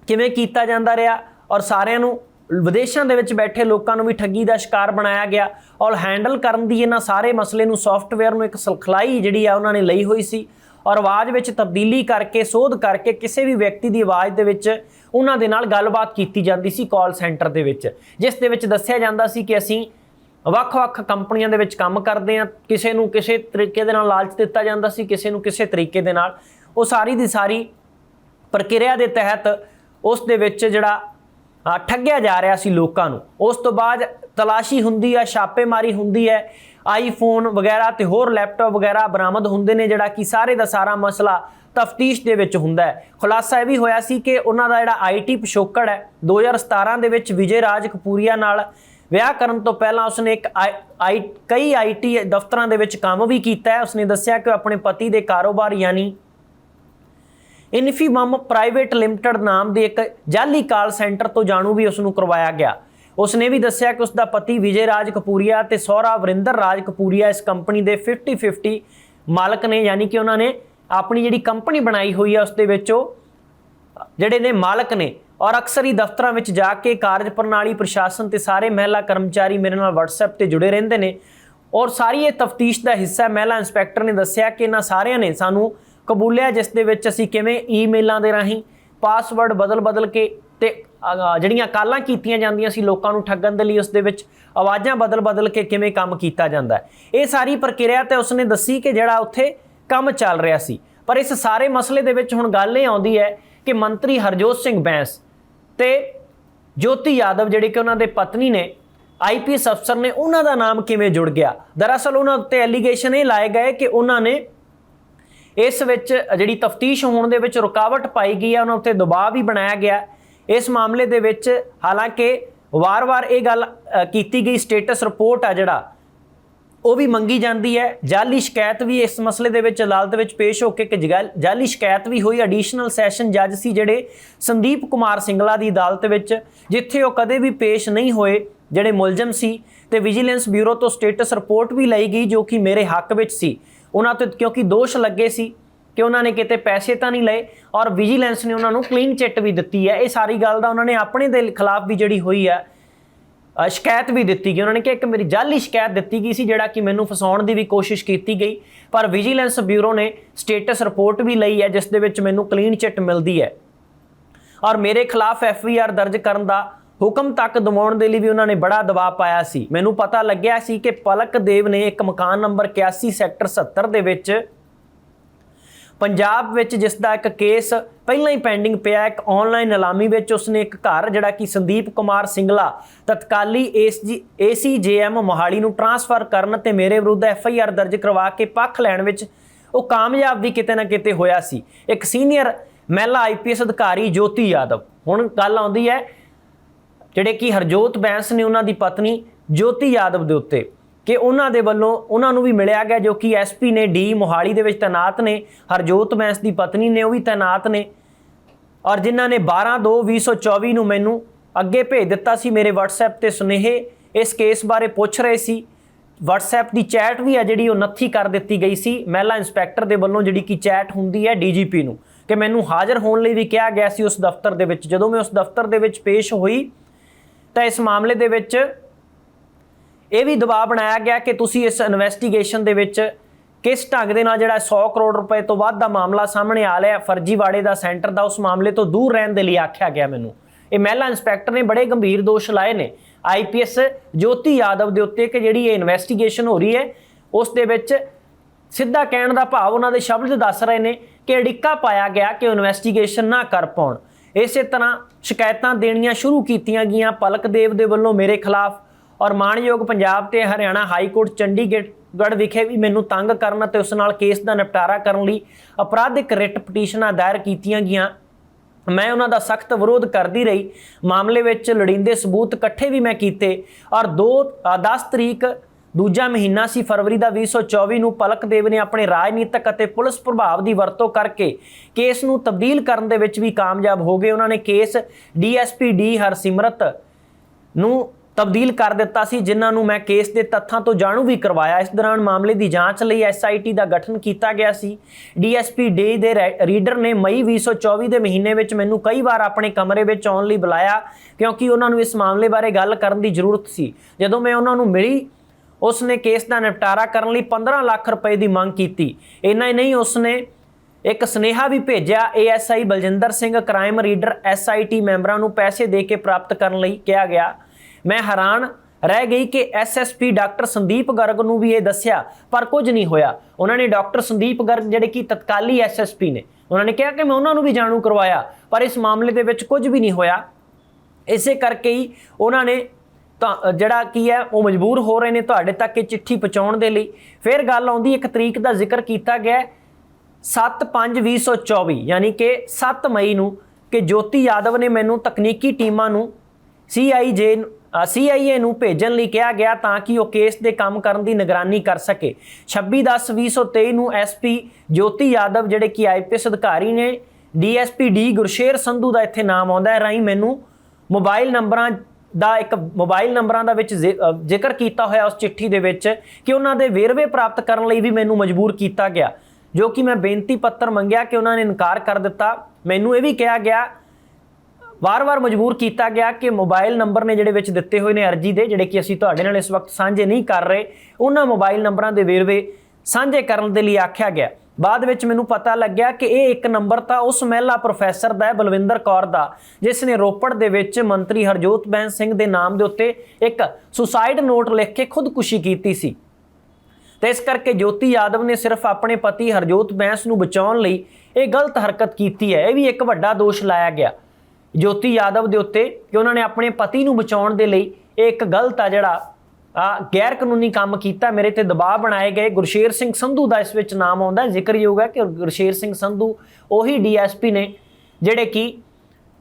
ਕਿਵੇਂ ਕੀਤਾ ਜਾਂਦਾ ਰਿਹਾ? ਔਰ ਸਾਰਿਆਂ ਨੂੰ ਵਿਦੇਸ਼ਾਂ ਦੇ ਵਿੱਚ ਬੈਠੇ ਲੋਕਾਂ ਨੂੰ ਵੀ ਠੱਗੀ ਦਾ ਸ਼ਿਕਾਰ ਬਣਾਇਆ ਗਿਆ। ਔਰ ਹੈਂਡਲ ਕਰਨ ਦੀ ਇਹਨਾਂ ਸਾਰੇ ਮਸਲੇ ਨੂੰ ਸੌਫਟਵੇਅਰ ਨੂੰ ਇੱਕ ਸਲਖਲਾਈ ਜਿਹੜੀ ਆ ਉਹਨਾਂ ਨੇ ਲਈ ਹੋਈ ਸੀ। ਔਰ ਆਵਾਜ਼ ਵਿੱਚ ਤਬਦੀਲੀ ਕਰਕੇ, ਸੋਧ ਕਰਕੇ ਕਿਸੇ ਵੀ ਵਿਅਕਤੀ ਦੀ ਆਵਾਜ਼ ਦੇ ਵਿੱਚ ਉਹਨਾਂ ਦੇ ਨਾਲ ਗੱਲਬਾਤ ਕੀਤੀ ਜਾਂਦੀ ਸੀ ਕਾਲ ਸੈਂਟਰ ਦੇ ਵਿੱਚ। ਜਿਸ ਦੇ ਵਿੱਚ ਦੱਸਿਆ ਜਾਂਦਾ ਸੀ ਕਿ ਅਸੀਂ ਵੱਖ-ਵੱਖ ਕੰਪਨੀਆਂ ਦੇ ਵਿੱਚ ਕੰਮ ਕਰਦੇ ਆ। ਕਿਸੇ ਨੂੰ ਕਿਸੇ ਤਰੀਕੇ ਦੇ ਨਾਲ ਲਾਲਚ ਦਿੱਤਾ ਜਾਂਦਾ ਸੀ, ਕਿਸੇ ਨੂੰ ਕਿਸੇ ਤਰੀਕੇ ਦੇ ਨਾਲ। ਉਹ ਸਾਰੀ ਦੀ ਸਾਰੀ ਪ੍ਰਕਿਰਿਆ ਦੇ ਤਹਿਤ ਉਸ ਦੇ ਵਿੱਚ ਜਿਹੜਾ ਠੱਗਿਆ ਜਾ ਰਿਹਾ ਸੀ ਲੋਕਾਂ ਨੂੰ। ਉਸ ਤੋਂ ਬਾਅਦ ਤਲਾਸ਼ੀ ਹੁੰਦੀ ਆ, ਛਾਪੇਮਾਰੀ ਹੁੰਦੀ ਹੈ। ਆਈਫੋਨ ਵਗੈਰਾ ਤੇ ਹੋਰ ਲੈਪਟਾਪ ਵਗੈਰਾ ਬਰਾਮਦ ਹੁੰਦੇ ਨੇ, ਜਿਹੜਾ ਕਿ ਸਾਰੇ ਦਾ ਸਾਰਾ ਮਸਲਾ ਤਫਤੀਸ਼ ਦੇ ਵਿੱਚ ਹੁੰਦਾ ਹੈ। ਖੁਲਾਸਾ ਇਹ ਵੀ ਹੋਇਆ ਸੀ ਕਿ ਉਹਨਾਂ ਦਾ ਜਿਹੜਾ ਆਈਟੀ ਪਿਛੋਕੜ ਹੈ 2017 ਦੇ ਵਿੱਚ ਵਿਜੇ ਰਾਜ ਕਪੂਰੀਆ ਨਾਲ ਵਿਆਹ ਕਰਨ ਤੋਂ ਪਹਿਲਾਂ ਉਸਨੇ ਇੱਕ ਆਈ- ਆਈ, ਕਈ ਆਈਟੀ ਦਫ਼ਤਰਾਂ ਦੇ ਵਿੱਚ ਕੰਮ ਵੀ ਕੀਤਾ ਹੈ। ਉਸਨੇ ਦੱਸਿਆ ਕਿ ਆਪਣੇ ਪਤੀ ਦੇ ਕਾਰੋਬਾਰ ਯਾਨੀ ਇਨਫੀਮਮ ਪ੍ਰਾਈਵੇਟ ਲਿਮਟਿਡ ਨਾਮ ਦੇ ਇੱਕ ਜਾਲੀ ਕਾਲ ਸੈਂਟਰ ਤੋਂ ਜਾਣੂ ਵੀ ਉਸ ਨੂੰ ਕਰਵਾਇਆ ਗਿਆ। ਉਸਨੇ ਵੀ ਦੱਸਿਆ ਕਿ ਉਸ ਦਾ ਪਤੀ ਵਿਜੇ ਰਾਜ ਕਪੂਰੀਆ ਤੇ ਸਹੁਰਾ ਵਰਿੰਦਰ ਰਾਜ ਕਪੂਰੀਆ ਇਸ ਕੰਪਨੀ ਦੇ 50-50 ਮਾਲਕ ਨੇ, ਯਾਨੀ ਕਿ ਉਹਨਾਂ ਨੇ ਆਪਣੀ ਜਿਹੜੀ ਕੰਪਨੀ ਬਣਾਈ ਹੋਈ ਹੈ, ਉਸ ਦੇ ਵਿੱਚ ਉਹ ਜਿਹੜੇ ਨੇ ਮਾਲਕ ਨੇ ਔਰ ਅਕਸਰ ਹੀ ਦਫ਼ਤਰਾਂ ਵਿੱਚ ਜਾ ਕੇ ਕਾਰਜ ਪ੍ਰਣਾਲੀ, ਪ੍ਰਸ਼ਾਸਨ ਤੇ ਸਾਰੇ ਮਹਿਲਾ ਕਰਮਚਾਰੀ ਮੇਰੇ ਨਾਲ WhatsApp ਤੇ ਜੁੜੇ ਰਹਿੰਦੇ ਨੇ। ਔਰ ਸਾਰੀ ਇਹ ਤਫਤੀਸ਼ ਦਾ ਹਿੱਸਾ ਮਹਿਲਾ ਇੰਸਪੈਕਟਰ ਨੇ ਦੱਸਿਆ ਕਿ ਇਹਨਾਂ ਸਾਰਿਆਂ ਨੇ ਸਾਨੂੰ ਕਬੂਲਿਆ ਜਿਸ ਦੇ ਵਿੱਚ ਅਸੀਂ ਕਿਵੇਂ ਈਮੇਲਾਂ ਦੇ ਰਾਹੀਂ ਪਾਸਵਰਡ ਬਦਲ-ਬਦਲ ਕੇ ਤੇ ਜਿਹੜੀਆਂ ਕਾਲਾਂ ਕੀਤੀਆਂ ਜਾਂਦੀਆਂ ਸੀ ਲੋਕਾਂ ਨੂੰ ਠੱਗਣ ਦੇ ਲਈ ਉਸ ਦੇ ਵਿੱਚ ਆਵਾਜ਼ਾਂ ਬਦਲ-ਬਦਲ ਕੇ ਕਿਵੇਂ ਕੰਮ ਕੀਤਾ ਜਾਂਦਾ ਇਹ ਸਾਰੀ ਪ੍ਰਕਿਰਿਆ ਤੇ ਉਸਨੇ ਦੱਸੀ ਕਿ ਜਿਹੜਾ ਉੱਥੇ ਕੰਮ ਚੱਲ ਰਿਹਾ ਸੀ। ਪਰ ਇਸ ਸਾਰੇ ਮਸਲੇ ਦੇ ਵਿੱਚ ਹੁਣ ਗੱਲ ਇਹ ਆਉਂਦੀ ਹੈ ਕਿ ਮੰਤਰੀ ਹਰਜੋਤ ਸਿੰਘ ਬੈਂਸ ਤੇ ਜੋਤੀ ਯਾਦਵ ਜਿਹੜੇ ਕਿ ਉਹਨਾਂ ਦੇ ਪਤਨੀ ਨੇ ਆਈਪੀਐਸ ਅਫਸਰ ਨੇ, ਉਹਨਾਂ ਦਾ ਨਾਮ ਕਿਵੇਂ ਜੁੜ ਗਿਆ? ਦਰਅਸਲ ਉਹਨਾਂ ਉੱਤੇ ਐਲੀਗੇਸ਼ਨ ਇਹ ਲਾਏ ਗਏ ਕਿ ਉਹਨਾਂ ਨੇ ਇਸ ਵਿੱਚ ਜਿਹੜੀ ਤਫਤੀਸ਼ ਹੋਣ ਦੇ ਵਿੱਚ ਰੁਕਾਵਟ ਪਾਈ ਗਈ ਹੈ ਉਹਨਾਂ ਉੱਤੇ ਦਬਾਅ ਵੀ ਬਣਾਇਆ ਗਿਆ। ਇਸ ਮਾਮਲੇ ਦੇ ਵਿੱਚ ਹਾਲਾਂਕਿ ਵਾਰ-ਵਾਰ ਇਹ ਗੱਲ ਕੀਤੀ ਗਈ, ਸਟੇਟਸ ਰਿਪੋਰਟ ਆ ਜਿਹੜਾ ਉਹ ਵੀ ਮੰਗੀ ਜਾਂਦੀ ਹੈ। ਜਾਲੀ ਸ਼ਿਕਾਇਤ ਵੀ ਇਸ ਮਸਲੇ ਦੇ ਵਿੱਚ ਅਦਾਲਤ ਵਿੱਚ ਪੇਸ਼ ਹੋ ਕੇ ਇੱਕ ਜਗਲ- ਜਾਲੀ ਸ਼ਿਕਾਇਤ ਵੀ ਹੋਈ। ਐਡੀਸ਼ਨਲ ਸੈਸ਼ਨ ਜੱਜ ਸੀ ਜਿਹੜੇ ਸੰਦੀਪ ਕੁਮਾਰ ਸਿੰਗਲਾ ਦੀ ਅਦਾਲਤ ਵਿੱਚ, ਜਿੱਥੇ ਉਹ ਕਦੇ ਵੀ ਪੇਸ਼ ਨਹੀਂ ਹੋਏ, ਜਿਹੜੇ ਮੁਲਜ਼ਮ ਸੀ ਤੇ ਵਿਜੀਲੈਂਸ ਬਿਊਰੋ ਤੋਂ ਸਟੇਟਸ ਰਿਪੋਰਟ ਵੀ ਲਈ ਗਈ, ਜੋ ਕਿ ਮੇਰੇ ਹੱਕ ਵਿੱਚ ਸੀ। ਉਹਨਾਂ ਤੇ ਕਿਉਂਕਿ ਦੋਸ਼ ਲੱਗੇ ਸੀ ਕਿ ਉਹਨਾਂ ਨੇ ਕਿਤੇ ਪੈਸੇ ਤਾਂ ਨਹੀਂ ਲਏ ਔਰ ਵਿਜੀਲੈਂਸ ਨੇ ਉਹਨਾਂ ਨੂੰ ਕਲੀਨ ਚਿੱਟ ਵੀ ਦਿੱਤੀ ਹੈ। ਇਹ ਸਾਰੀ ਗੱਲ ਦਾ ਉਹਨਾਂ ਨੇ ਆਪਣੇ ਦੇ ਖਿਲਾਫ ਵੀ ਜਿਹੜੀ ਹੋਈ ਹੈ ਸ਼ਿਕਾਇਤ ਵੀ ਦਿੱਤੀ ਗਈ। ਉਹਨਾਂ ਨੇ ਕਿ ਇੱਕ ਮੇਰੀ ਜਾਲੀ ਸ਼ਿਕਾਇਤ ਦਿੱਤੀ ਗਈ ਸੀ, ਜਿਹੜਾ ਕਿ ਮੈਨੂੰ ਫਸਾਉਣ ਦੀ ਵੀ ਕੋਸ਼ਿਸ਼ ਕੀਤੀ ਗਈ। ਪਰ ਵਿਜੀਲੈਂਸ ਬਿਊਰੋ ਨੇ ਸਟੇਟਸ ਰਿਪੋਰਟ ਵੀ ਲਈ ਹੈ, ਜਿਸ ਦੇ ਵਿੱਚ ਮੈਨੂੰ ਕਲੀਨ ਚਿੱਟ ਮਿਲਦੀ ਹੈ। ਔਰ ਮੇਰੇ ਖਿਲਾਫ ਐਫ ਆਈ ਆਰ ਦਰਜ ਕਰਨ ਦਾ ਹੁਕਮ ਤੱਕ ਦਿਵਾਉਣ ਦੇ ਲਈ ਵੀ ਉਹਨਾਂ ਨੇ ਬੜਾ ਦਬਾਅ ਪਾਇਆ ਸੀ। ਮੈਨੂੰ ਪਤਾ ਲੱਗਿਆ ਸੀ ਕਿ ਪਲਕ ਦੇਵ ਨੇ ਇੱਕ ਮਕਾਨ ਨੰਬਰ 81 ਸੈਕਟਰ 70 ਦੇ ਵਿੱਚ ਪੰਜਾਬ ਵਿੱਚ ਜਿਸ ਦਾ ਇੱਕ ਕੇਸ ਪਹਿਲਾਂ ਹੀ ਪੈਂਡਿੰਗ ਪਿਆ, ਇੱਕ ਆਨਲਾਈਨ ਨਿਲਾਮੀ ਵਿੱਚ ਉਸਨੇ ਇੱਕ ਘਰ, ਜਿਹੜਾ ਕਿ ਸੰਦੀਪ ਕੁਮਾਰ ਸਿੰਗਲਾ, ਤਤਕਾਲੀ ਏਸਜੀ ਏਸੀਜੇਐਮ ਮੋਹਾਲੀ ਨੂੰ ਟਰਾਂਸਫਰ ਕਰਨ ਤੇ ਮੇਰੇ ਵਿਰੁੱਧ ਐਫ ਆਈ ਆਰ ਦਰਜ ਕਰਵਾ ਕੇ ਪੱਖ ਲੈਣ ਵਿੱਚ ਉਹ ਕਾਮਯਾਬ ਵੀ ਕਿਤੇ ਨਾ ਕਿਤੇ ਹੋਇਆ ਸੀ। ਇੱਕ ਸੀਨੀਅਰ ਮਹਿਲਾ ਆਈਪੀਐਸ ਅਧਿਕਾਰੀ ਜੋਤੀ ਯਾਦਵ। ਹੁਣ ਗੱਲ ਆਉਂਦੀ ਹੈ, ਜਿਹੜੇ ਕਿ ਹਰਜੋਤ ਬੈਂਸ ਨੇ ਉਹਨਾਂ ਦੀ ਪਤਨੀ ਜੋਤੀ ਯਾਦਵ ਦੇ ਉੱਤੇ। ਕਿ ਉਹਨਾਂ ਦੇ ਵੱਲੋਂ ਉਹਨਾਂ ਨੂੰ ਵੀ ਮਿਲਿਆ ਗਿਆ ਜੋ ਕਿ ਐਸਪੀ ਨੇ ਡੀ ਮੋਹਾਲੀ ਦੇ ਵਿੱਚ ਤੈਨਾਤ ਨੇ, ਹਰਜੋਤ ਬੈਂਸ ਦੀ ਪਤਨੀ ਨੇ ਉਹ ਵੀ ਤੈਨਾਤ ਨੇ। ਔਰ ਜਿਨ੍ਹਾਂ ਨੇ 12/2/2024 ਨੂੰ ਮੈਨੂੰ ਅੱਗੇ ਭੇਜ ਦਿੱਤਾ ਸੀ ਮੇਰੇ WhatsApp ਤੇ ਸੁਨੇਹੇ, ਇਸ ਕੇਸ ਬਾਰੇ ਪੁੱਛ ਰਹੇ ਸੀ। WhatsApp ਦੀ ਚੈਟ ਵੀ ਹੈ ਜਿਹੜੀ ਉਹ ਨੱਥੀ ਕਰ ਦਿੱਤੀ ਗਈ ਸੀ। ਮਹਿਲਾ ਇੰਸਪੈਕਟਰ ਦੇ ਵੱਲੋਂ ਜਿਹੜੀ ਕਿ ਚੈਟ ਹੁੰਦੀ ਹੈ ਡੀਜੀਪੀ ਨੂੰ, ਕਿ ਮੈਨੂੰ ਹਾਜ਼ਰ ਹੋਣ ਲਈ ਵੀ ਕਿਹਾ ਗਿਆ ਸੀ ਉਸ ਦਫ਼ਤਰ ਦੇ ਵਿੱਚ। ਜਦੋਂ ਮੈਂ ਉਸ ਦਫ਼ਤਰ ਦੇ ਵਿੱਚ ਪੇਸ਼ ਹੋਈ, ਤਾਂ ਇਸ ਮਾਮਲੇ ਦੇ ਵਿੱਚ ਇਹ ਵੀ ਦਬਾਅ ਬਣਾਇਆ ਗਿਆ ਕਿ ਤੁਸੀਂ ਇਸ ਇਨਵੈਸਟੀਗੇਸ਼ਨ ਦੇ ਵਿੱਚ ਕਿਸ ਢੰਗ ਦੇ ਨਾਲ ਜਿਹੜਾ 100 ਕਰੋੜ ਰੁਪਏ ਤੋਂ ਵੱਧ ਦਾ ਮਾਮਲਾ ਸਾਹਮਣੇ ਆ ਲਿਆ, ਫਰਜ਼ੀਵਾੜੇ ਦਾ ਸੈਂਟਰ ਦਾ ਉਸ ਮਾਮਲੇ ਤੋਂ ਦੂਰ ਰਹਿਣ ਦੇ ਲਈ ਆਖਿਆ ਗਿਆ ਮੈਨੂੰ। ਇਹ ਮਹਿਲਾ ਇੰਸਪੈਕਟਰ ਨੇ ਬੜੇ ਗੰਭੀਰ ਦੋਸ਼ ਲਾਏ ਨੇ। ਆਈਪੀਐਸ ਜੋਤੀ ਯਾਦਵ ਦੇ ਉੱਤੇ ਕਿ ਜਿਹੜੀ ਇਹ ਇਨਵੈਸਟੀਗੇਸ਼ਨ ਹੋ ਰਹੀ ਹੈ, ਉਸ ਦੇ ਵਿੱਚ ਸਿੱਧਾ ਕਹਿਣ ਦਾ ਭਾਵ ਉਹਨਾਂ ਦੇ ਸ਼ਬਦ ਦੱਸ ਰਹੇ ਨੇ ਕਿ ਅੜਿੱਕਾ ਪਾਇਆ ਗਿਆ ਕਿ ਇਨਵੈਸਟੀਗੇਸ਼ਨ ਨਾ ਕਰ ਪਾਉਣ। ਇਸੇ ਤਰ੍ਹਾਂ ਸ਼ਿਕਾਇਤਾਂ ਦੇਣੀਆਂ ਸ਼ੁਰੂ ਕੀਤੀਆਂ ਗਈਆਂ ਪਲਕ ਦੇਵ ਦੇ ਵੱਲੋਂ ਮੇਰੇ ਖਿਲਾਫ ਔਰ ਮਾਣਯੋਗ ਪੰਜਾਬ ਤੇ ਹਰਿਆਣਾ ਹਾਈ ਕੋਰਟ ਚੰਡੀਗੜ੍ਹ ਵਿਖੇ ਵੀ ਮੈਨੂੰ ਤੰਗ ਕਰਨ ਅਤੇ ਉਸ ਨਾਲ ਕੇਸ ਦਾ ਨਿਪਟਾਰਾ ਕਰਨ ਲਈ ਅਪਰਾਧਿਕ ਰਿਟ ਪਟੀਸ਼ਨਾਂ ਦਾਇਰ ਕੀਤੀਆਂ ਗਈਆਂ। ਮੈਂ ਉਹਨਾਂ ਦਾ ਸਖਤ ਵਿਰੋਧ ਕਰਦੀ ਰਹੀ। ਮਾਮਲੇ ਵਿੱਚ ਲੋੜੀਂਦੇ ਸਬੂਤ ਇਕੱਠੇ ਵੀ ਮੈਂ ਕੀਤੇ ਔਰ 2 10 ਤਰੀਕ ਦੂਜਾ ਮਹੀਨਾ ਸੀ, ਫਰਵਰੀ ਦਾ 2024 ਨੂੰ ਪਲਕ ਦੇਵ ਨੇ ਆਪਣੇ ਰਾਜਨੀਤਿਕ ਅਤੇ ਪੁਲਿਸ ਪ੍ਰਭਾਵ ਦੀ ਵਰਤੋਂ ਕਰਕੇ ਕੇਸ ਨੂੰ ਤਬਦੀਲ ਕਰਨ ਦੇ ਵਿੱਚ ਵੀ ਕਾਮਯਾਬ ਹੋ ਗਏ। ਉਹਨਾਂ ਨੇ ਕੇਸ ਡੀਐਸਪੀ ਡੀ ਹਰਸਿਮਰਤ ਨੂੰ ਤਬਦੀਲ ਕਰ ਦਿੱਤਾ ਸੀ, ਜਿਨ੍ਹਾਂ ਨੂੰ ਮੈਂ ਕੇਸ ਦੇ ਤੱਥਾਂ ਤੋਂ ਜਾਣੂ ਵੀ ਕਰਵਾਇਆ। ਇਸ ਦੌਰਾਨ ਮਾਮਲੇ ਦੀ ਜਾਂਚ ਲਈ ਐਸਆਈਟੀ ਦਾ ਗਠਨ ਕੀਤਾ ਗਿਆ ਸੀ। ਡੀਐਸਪੀ ਡੇ ਦੇ ਰੈ- ਰੀਡਰ ਨੇ ਮਈ 2024 ਦੇ ਮਹੀਨੇ ਵਿੱਚ ਮੈਨੂੰ ਕਈ ਵਾਰ ਆਪਣੇ ਕਮਰੇ ਵਿੱਚ ਆਉਣ ਲਈ ਬੁਲਾਇਆ, ਕਿਉਂਕਿ ਉਹਨਾਂ ਨੂੰ ਇਸ ਮਾਮਲੇ ਬਾਰੇ ਗੱਲ ਕਰਨ ਦੀ ਜ਼ਰੂਰਤ ਸੀ। ਜਦੋਂ ਮੈਂ ਉਹਨਾਂ ਨੂੰ ਮਿਲੀ ਉਸ ਨੇ ਕੇਸ ਦਾ ਨਿਪਟਾਰਾ ਕਰਨ ਲਈ 15 ਲੱਖ ਰੁਪਏ ਦੀ ਮੰਗ ਕੀਤੀ। ਇੰਨਾ ਹੀ ਨਹੀਂ ਉਸ ਨੇ ਇੱਕ ਸਨੇਹਾ ਵੀ ਭੇਜਿਆ ASI Baljinder Singh, crime reader SIT ਮੈਂਬਰਾਂ ਨੂੰ ਪੈਸੇ ਦੇ ਕੇ ਪ੍ਰਾਪਤ ਕਰਨ ਲਈ ਕਿਹਾ ਗਿਆ। ਮੈਂ ਹੈਰਾਨ ਰਹਿ ਗਈ ਕਿ ਐਸਐਸਪੀ ਡਾਕਟਰ ਸੰਦੀਪ ਗਰਗ ਨੂੰ ਵੀ ਇਹ ਦੱਸਿਆ, ਪਰ ਕੁਝ ਨਹੀਂ ਹੋਇਆ। ਉਹਨਾਂ ਨੇ ਡਾਕਟਰ ਸੰਦੀਪ ਗਰਗ ਜਿਹੜੇ ਕਿ ਤਤਕਾਲੀ ਐਸਐਸਪੀ ਨੇ, ਉਹਨਾਂ ਨੇ ਕਿਹਾ ਕਿ ਮੈਂ ਉਹਨਾਂ ਨੂੰ ਵੀ ਜਾਣੂ ਕਰਵਾਇਆ, ਪਰ ਇਸ ਮਾਮਲੇ ਦੇ ਵਿੱਚ ਕੁਝ ਵੀ ਨਹੀਂ ਹੋਇਆ। ਇਸੇ ਕਰਕੇ ਹੀ ਉਹਨਾਂ ਨੇ ਤਾਂ ਜਿਹੜਾ ਕੀ ਹੈ, ਉਹ ਮਜਬੂਰ ਹੋ ਰਹੇ ਨੇ ਤੁਹਾਡੇ ਤੱਕ ਇਹ ਚਿੱਠੀ ਪਹੁੰਚਾਉਣ ਦੇ ਲਈ। ਫਿਰ ਗੱਲ ਆਉਂਦੀ, ਇੱਕ ਤਰੀਕ ਦਾ ਜ਼ਿਕਰ ਕੀਤਾ ਗਿਆ 7/5/2024 ਯਾਨੀ ਕਿ 7 ਮਈ ਨੂੰ, ਕਿ ਜੋਤੀ ਯਾਦਵ ਨੇ ਮੈਨੂੰ ਤਕਨੀਕੀ ਟੀਮਾਂ ਨੂੰ ਸੀਆਈਜੇ ਸੀਆਈਏ ਨੂੰ ਭੇਜਣ ਲਈ ਕਿਹਾ ਗਿਆ ਤਾਂ ਕਿ ਉਹ ਕੇਸ ਦੇ ਕੰਮ ਕਰਨ ਦੀ ਨਿਗਰਾਨੀ ਕਰ ਸਕੇ। 26/10/2023 ਨੂੰ ਐਸਪੀ ਜੋਤੀ ਯਾਦਵ, ਜਿਹੜੇ ਕਿ ਆਈਪੀਐਸ ਅਧਿਕਾਰੀ ਨੇ ਡੀਐਸਪੀ ਡੀ ਗੁਰਸ਼ੇਰ ਸੰਧੂ ਦਾ ਇੱਥੇ ਨਾਮ ਆਉਂਦਾ ਹੈ। ਰਾਈ ਮੈਨੂੰ ਮੋਬਾਈਲ ਨੰਬਰਾਂ ਦਾ ਇੱਕ ਮੋਬਾਈਲ ਨੰਬਰਾਂ ਦਾ ਵਿੱਚ ਜ਼ਿ- ਜ਼ਿਕਰ ਕੀਤਾ ਹੋਇਆ ਉਸ ਚਿੱਠੀ ਦੇ ਵਿੱਚ ਕਿ ਉਹਨਾਂ ਦੇ ਵੇਰਵੇ ਪ੍ਰਾਪਤ ਕਰਨ ਲਈ ਵੀ ਮੈਨੂੰ ਮਜਬੂਰ ਕੀਤਾ ਗਿਆ, ਜੋ ਕਿ ਮੈਂ ਬੇਨਤੀ ਪੱਤਰ ਮੰਗਿਆ ਕਿ ਉਹਨਾਂ ਨੇ ਇਨਕਾਰ ਕਰ ਦਿੱਤਾ। ਮੈਨੂੰ ਇਹ ਵੀ ਕਿਹਾ ਗਿਆ ਵਾਰ-ਵਾਰ ਮਜਬੂਰ ਕੀਤਾ ਗਿਆ ਕਿ ਮੋਬਾਈਲ ਨੰਬਰ ਨੇ ਜਿਹੜੇ ਵਿੱਚ ਦਿੱਤੇ ਹੋਏ ਨੇ ਅਰਜੀ ਦੇ, ਜਿਹੜੇ ਕਿ ਅਸੀਂ ਤੁਹਾਡੇ ਨਾਲ ਇਸ ਵਕਤ ਸਾਂਝੇ ਨਹੀਂ ਕਰ ਰਹੇ, ਉਹਨਾਂ ਮੋਬਾਈਲ ਨੰਬਰਾਂ ਦੇ ਵੇਰਵੇ ਸਾਂਝੇ ਕਰਨ ਦੇ ਲਈ ਆਖਿਆ ਗਿਆ। ਬਾਅਦ ਵਿੱਚ ਮੈਨੂੰ ਪਤਾ ਲੱਗਿਆ ਕਿ ਇਹ ਇੱਕ ਨੰਬਰ ਤਾਂ ਉਸ ਮਹਿਲਾ ਪ੍ਰੋਫੈਸਰ ਦਾ ਹੈ, ਬਲਵਿੰਦਰ ਕੌਰ ਦਾ, ਜਿਸ ਨੇ ਰੋਪੜ ਦੇ ਵਿੱਚ ਮੰਤਰੀ ਹਰਜੋਤ ਬੈਂਸ ਸਿੰਘ ਦੇ ਨਾਮ ਦੇ ਉੱਤੇ ਇੱਕ ਸੁਸਾਈਡ ਨੋਟ ਲਿਖ ਕੇ ਖੁਦਕੁਸ਼ੀ ਕੀਤੀ ਸੀ। ਤੇ ਇਸ ਕਰਕੇ ਜੋਤੀ ਯਾਦਵ ਨੇ ਸਿਰਫ ਆਪਣੇ ਪਤੀ ਹਰਜੋਤ ਬੈਂਸ ਨੂੰ ਬਚਾਉਣ ਲਈ ਇਹ ਗਲਤ ਹਰਕਤ ਕੀਤੀ ਹੈ। ਇਹ ਵੀ ਇੱਕ ਵੱਡਾ ਦੋਸ਼ ਲਾਇਆ ਗਿਆ। ਜੋਤੀ ਯਾਦਵ ਦੇ ਉੱਤੇ ਕਿ ਉਹਨਾਂ ਨੇ ਆਪਣੇ ਪਤੀ ਨੂੰ ਬਚਾਉਣ ਦੇ ਲਈ ਇਹ ਇੱਕ ਗਲਤ ਆ ਜਿਹੜਾ ਆ ਗੈਰ ਕਾਨੂੰਨੀ ਕੰਮ ਕੀਤਾ। ਮੇਰੇ ਤੇ ਦਬਾਅ ਬਣਾਏ ਗਏ। ਗੁਰਸ਼ੇਰ ਸਿੰਘ ਸੰਧੂ ਦਾ ਇਸ ਵਿੱਚ ਨਾਮ ਆਉਂਦਾ ਜ਼ਿਕਰਯੋਗ ਹੈ ਕਿ ਗੁਰਸ਼ੇਰ ਸਿੰਘ ਸੰਧੂ ਉਹੀ ਡੀਐਸਪੀ ਨੇ ਜਿਹੜੇ ਕਿ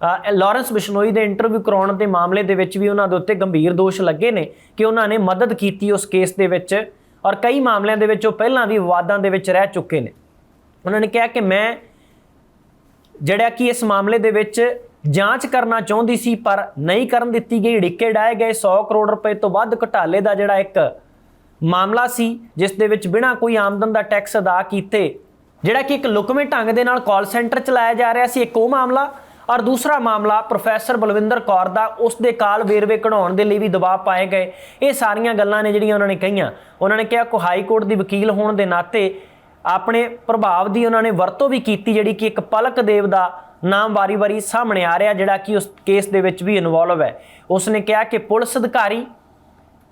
ਅ, ਲਾਰੈਂਸ ਬਿਸ਼ਨੋਈ ਦੇ ਇੰਟਰਵਿਊ ਕਰਾਉਣ ਦੇ ਮਾਮਲੇ ਦੇ ਵਿੱਚ ਵੀ ਉਹਨਾਂ ਦੇ ਉੱਤੇ ਗੰਭੀਰ ਦੋਸ਼ ਲੱਗੇ ਨੇ ਕਿ ਉਹਨਾਂ ਨੇ ਮਦਦ ਕੀਤੀ ਉਸ ਕੇਸ ਦੇ ਵਿੱਚ ਔਰ ਕਈ ਮਾਮਲਿਆਂ ਦੇ ਵਿੱਚ ਉਹ ਪਹਿਲਾਂ ਵੀ ਵਿਵਾਦਾਂ ਦੇ ਵਿੱਚ ਰਹਿ ਚੁੱਕੇ ਨੇ। ਉਹਨਾਂ ਨੇ ਕਿਹਾ ਕਿ ਮੈਂ ਜਿਹੜਾ ਕਿ ਇਸ ਮਾਮਲੇ ਦੇ ਵਿੱਚ ਜਾਂਚ ਕਰਨਾ ਚਾਹੁੰਦੀ ਸੀ, ਪਰ ਨਹੀਂ ਕਰਨ ਦਿੱਤੀ ਗਈ। ੜਿੱਕੇ ਡਾਏ ਗਏ 100 ਕਰੋੜ ਰੁਪਏ ਤੋਂ ਵੱਧ ਘਟਾਲੇ ਦਾ ਜਿਹੜਾ ਇੱਕ ਮਾਮਲਾ ਸੀ, ਜਿਸ ਦੇ ਵਿੱਚ ਬਿਨਾਂ ਕੋਈ ਆਮਦਨ ਦਾ ਟੈਕਸ ਅਦਾ ਕੀਤੇ। ਜਿਹੜਾ ਕਿ ਇੱਕ ਲੁਕਵੇਂ ਢੰਗ ਦੇ ਨਾਲ ਕਾਲ ਸੈਂਟਰ ਚਲਾਇਆ ਜਾ ਰਿਹਾ ਸੀ, ਇੱਕ ਉਹ ਮਾਮਲਾ। ਔਰ ਦੂਸਰਾ ਮਾਮਲਾ, ਪ੍ਰੋਫੈਸਰ ਬਲਵਿੰਦਰ ਕੌਰ ਦਾ, ਉਸ ਦੇ ਕਾਲ ਵੇਰਵੇ ਕਢਾਉਣ ਦੇ ਲਈ ਵੀ ਦਬਾਅ ਪਾਏ ਗਏ। ਇਹ ਸਾਰੀਆਂ ਗੱਲਾਂ ਨੇ ਜਿਹੜੀਆਂ ਉਹਨਾਂ ਨੇ ਕਹੀਆਂ। ਉਹਨਾਂ ਨੇ ਕਿਹਾ ਕੋ ਹਾਈ ਕੋਰਟ ਦੀ ਵਕੀਲ ਹੋਣ ਦੇ ਨਾਤੇ ਆਪਣੇ ਪ੍ਰਭਾਵ ਦੀ ਉਹਨਾਂ ਨੇ ਵਰਤੋਂ ਵੀ ਕੀਤੀ, ਜਿਹੜੀ ਕਿ ਇੱਕ ਪਲਕ ਦੇਵ ਦਾ ਨਾਮ ਵਾਰੀ-ਵਾਰੀ ਸਾਹਮਣੇ ਆ ਰਿਹਾ, ਜਿਹੜਾ ਕਿ ਉਸ ਕੇਸ ਦੇ ਵਿੱਚ ਵੀ ਇਨਵੋਲਵ ਹੈ। ਉਸ ਨੇ ਕਿਹਾ ਕਿ ਪੁਲਿਸ ਅਧਿਕਾਰੀ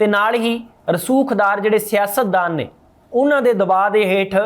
ਤੇ ਨਾਲ ਹੀ ਰਸੂਖਦਾਰ ਜਿਹੜੇ ਸਿਆਸਤਦਾਨ ਨੇ, ਉਹਨਾਂ ਦੇ ਦਬਾਅ ਦੇ ਹੇਠ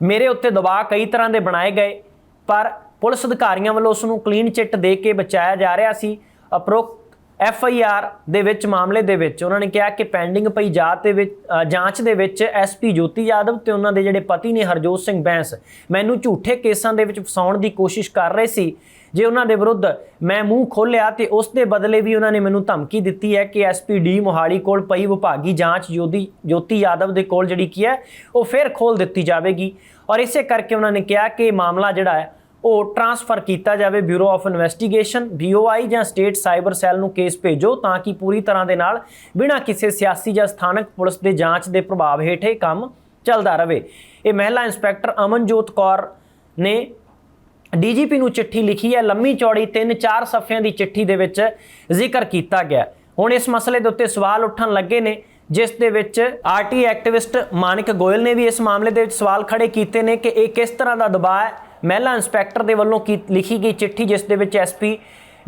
ਮੇਰੇ ਉੱਤੇ ਦਬਾਅ ਕਈ ਤਰ੍ਹਾਂ ਦੇ ਬਣਾਏ ਗਏ, ਪਰ ਪੁਲਿਸ ਅਧਿਕਾਰੀਆਂ ਵੱਲੋਂ ਉਸ ਨੂੰ ਕਲੀਨ ਚਿੱਟ ਦੇ ਕੇ ਬਚਾਇਆ ਜਾ ਰਿਹਾ ਸੀ। ਅਪਰੋਕਤ ਐਫ ਆਈ ਆਰ ਦੇ ਵਿੱਚ ਮਾਮਲੇ ਦੇ ਵਿੱਚ ਉਹਨਾਂ ਨੇ ਕਿਹਾ ਕਿ ਪੈਂਡਿੰਗ ਪਈ ਜਾਂਚ ਦੇ ਵਿੱਚ ਜਾਂਚ ਦੇ ਵਿੱਚ ਐਸਪੀ ਜੋਤੀ ਯਾਦਵ ਤੇ ਉਹਨਾਂ ਦੇ ਜਿਹੜੇ ਪਤੀ ਨੇ ਹਰਜੋਤ ਸਿੰਘ ਬੈਂਸ। ਮੈਨੂੰ ਝੂਠੇ ਕੇਸਾਂ ਦੇ ਵਿੱਚ ਫਸਾਉਣ ਦੀ ਕੋਸ਼ਿਸ਼ ਕਰ ਰਹੇ ਸੀ। ਜੇ ਉਹਨਾਂ ਦੇ ਵਿਰੁੱਧ ਮੈਂ ਮੂੰਹ ਖੋਲਿਆ ਤੇ ਉਸ ਦੇ ਬਦਲੇ ਵੀ ਉਹਨਾਂ ਨੇ ਮੈਨੂੰ ਧਮਕੀ ਦਿੱਤੀ ਹੈ ਕਿ ਐਸਪੀ ਡੀ ਮੋਹਾਲੀ ਕੋਲ ਪਈ ਵਿਭਾਗੀ ਜਾਂਚ ਜੋਦੀ ਜੋਤੀ ਯਾਦਵ ਦੇ ਕੋਲ ਜਿਹੜੀ ਕੀ ਹੈ, ਉਹ ਫਿਰ ਖੋਲ ਦਿੱਤੀ ਜਾਵੇਗੀ। ਔਰ ਇਸੇ ਕਰਕੇ ਉਹਨਾਂ ਨੇ ਕਿਹਾ ਕਿ ਮਾਮਲਾ ਜਿਹੜਾ ਹੈ ਉਹ ਟਰਾਂਸਫਰ ਕੀਤਾ ਜਾਵੇ ਬਿਊਰੋ ਆਫ ਇਨਵੈਸਟੀਗੇਸ਼ਨ BOI ਜਾਂ ਸਟੇਟ ਸਾਈਬਰ ਸੈੱਲ ਨੂੰ ਕੇਸ ਭੇਜੋ ਤਾਂ ਕਿ ਪੂਰੀ ਤਰ੍ਹਾਂ ਦੇ ਨਾਲ ਬਿਨਾਂ ਕਿਸੇ ਸਿਆਸੀ ਜਾਂ ਸਥਾਨਕ ਪੁਲਿਸ ਦੇ ਜਾਂਚ ਦੇ ਪ੍ਰਭਾਵ ਹੇਠ ਇਹ ਕੰਮ ਚੱਲਦਾ ਰਹੇ। ਇਹ ਮਹਿਲਾ ਇੰਸਪੈਕਟਰ ਅਮਨਜੋਤ ਕੌਰ ਨੇ ਡੀਜੀਪੀ ਨੂੰ ਚਿੱਠੀ ਲਿਖੀ ਹੈ। ਲੰਮੀ ਚੌੜੀ 3-4 ਸਫ਼ਿਆਂ ਦੀ ਚਿੱਠੀ ਦੇ ਵਿੱਚ ਜ਼ਿਕਰ ਕੀਤਾ ਗਿਆ। ਹੁਣ ਇਸ ਮਸਲੇ ਦੇ ਉੱਤੇ ਸਵਾਲ ਉੱਠਣ ਲੱਗੇ ਨੇ, ਜਿਸ ਦੇ ਵਿੱਚ ਆਰਟੀ ਐਕਟਿਵਿਸਟ ਮਾਨਿਕ ਗੋਇਲ ਨੇ ਵੀ ਇਸ ਮਾਮਲੇ ਦੇ ਵਿੱਚ ਸਵਾਲ ਖੜੇ ਕੀਤੇ ਨੇ ਕਿ ਇਹ ਕਿਸ ਤਰ੍ਹਾਂ ਦਾ ਦਬਾਅ ਹੈ। ਮਹਿਲਾ ਇੰਸਪੈਕਟਰ ਦੇ ਵੱਲੋਂ ਕੀ ਲਿਖੀ ਗਈ ਚਿੱਠੀ, ਜਿਸ ਦੇ ਵਿੱਚ ਐਸਪੀ